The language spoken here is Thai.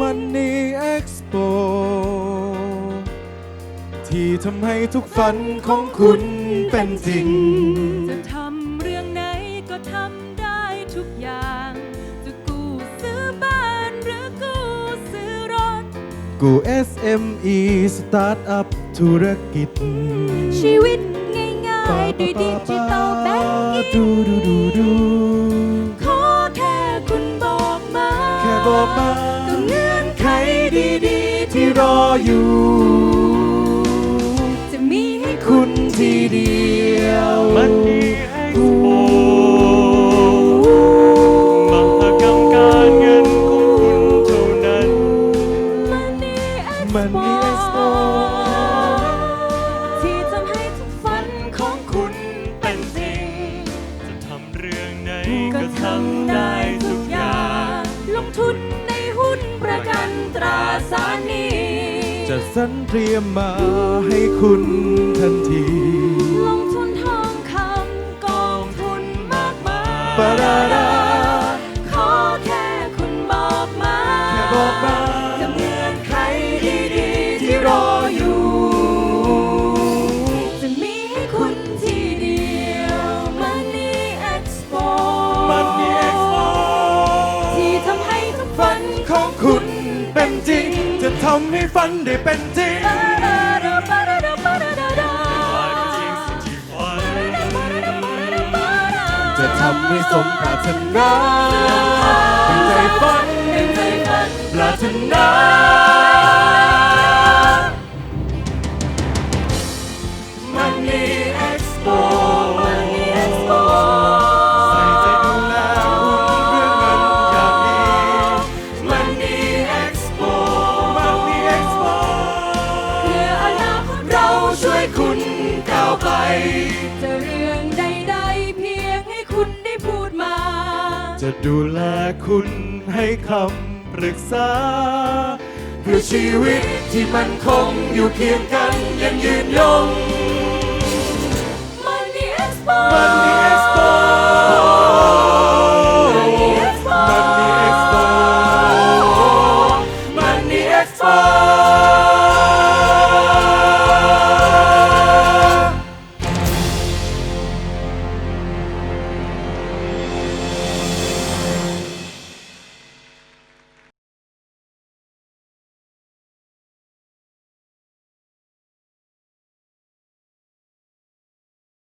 Money Expo ที่ทำให้ทุกฝันของคุณเป็นจริง จะทำเรื่องไหนก็ทำได้ทุกอย่าง จะกู้ซื้อบ้านหรือกู้ซื้อรถ กู SME Startup ธุรกิจ ชีวิตง่ายๆด้วยดิจิตอลแบงกิ้ดูดูดูดูขอแค่คุณบอกมา แค่บอกมา เงื่อนไขดีๆ ที่รออยู่ จะมีให้คุคุณณทีเดียวมันมีเอ็กซ์โปมหากรรมการเงินของคุณเท่านั้น มันนี่เอ็กมันนี่ Expo ที่ทำให้ทุกฝันของคุณเป็นจริง จะทำเรื่องไหนก็ก็ทำทำได้ได้ทุทุกกออย่าย่างงลงทุนในหุ้นประกัน ตราสานี จะสันเตรียมมาให้คุณทันที็นจริงจะทำให้ฝันได้เป็นจริงจะทำให้สมปรารถนาเป็นใจฝันเป็นใจฝันปรารถนามันมี ไป จะเรื่องใดๆเพียงให้คุณได้พูดมา จะดูแลคุณให้คำปรึกษา เพื่อชีวิตที่มันคงอยู่เคียงกันอยังยืนยง